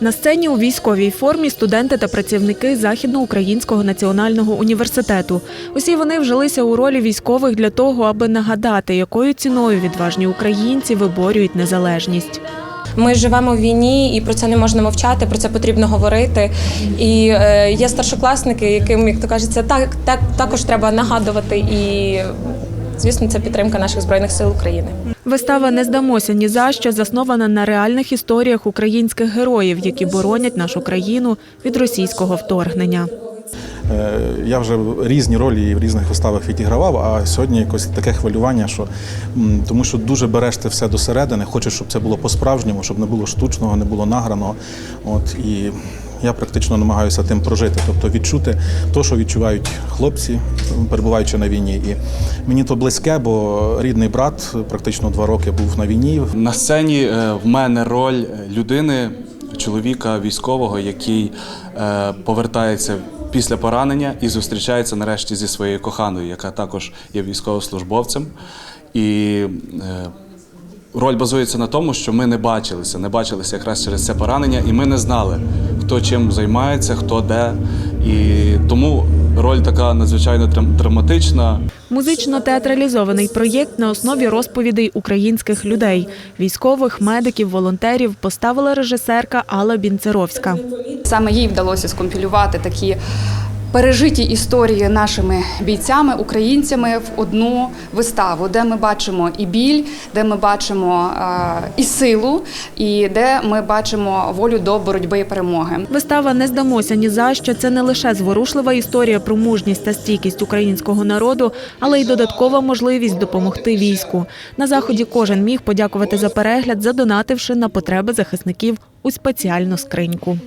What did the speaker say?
На сцені у військовій формі студенти та працівники Західноукраїнського національного університету. Усі вони вжилися у ролі військових для того, аби нагадати, якою ціною відважні українці виборюють незалежність. Ми живемо в війні, і про це не можна мовчати, про це потрібно говорити. І е, є старшокласники, яким, як то кажеться, так, так також треба нагадувати. І звісно, це підтримка наших збройних сил України. Вистава не здамося ні за що заснована на реальних історіях українських героїв, які боронять нашу країну від російського вторгнення. Е, Я вже різні ролі в різних виставах відігравав, а сьогодні якось таке хвилювання, що тому що дуже береш ти все досередини, хочеш, щоб це було по-справжньому, щоб не було штучного, не було награного. От і я практично намагаюся тим прожити, тобто відчути те, що відчувають хлопці, перебуваючи на війні. І мені то близьке, бо рідний брат практично два роки був на війні. На сцені е, в мене роль людини, чоловіка військового, який е, повертається після поранення і зустрічається нарешті зі своєю коханою, яка також є військовослужбовцем. І е, роль базується на тому, що ми не бачилися, не бачилися якраз через це поранення, і ми не знали, хто чим займається, хто де. І тому роль така надзвичайно трам- драматична. Музично-театралізований проєкт на основі розповідей українських людей, військових, медиків, волонтерів поставила режисерка Алла Бінцеровська. Саме їй вдалося скомпілювати такі пережиті історії нашими бійцями, українцями в одну виставу, де ми бачимо і біль, де ми бачимо е, і силу, і де ми бачимо волю до боротьби і перемоги. Вистава не здамося ні за що. Це не лише зворушлива історія про мужність та стійкість українського народу, але й додаткова можливість допомогти війську. На заході кожен міг подякувати за перегляд, задонативши на потреби захисників у спеціальну скриньку.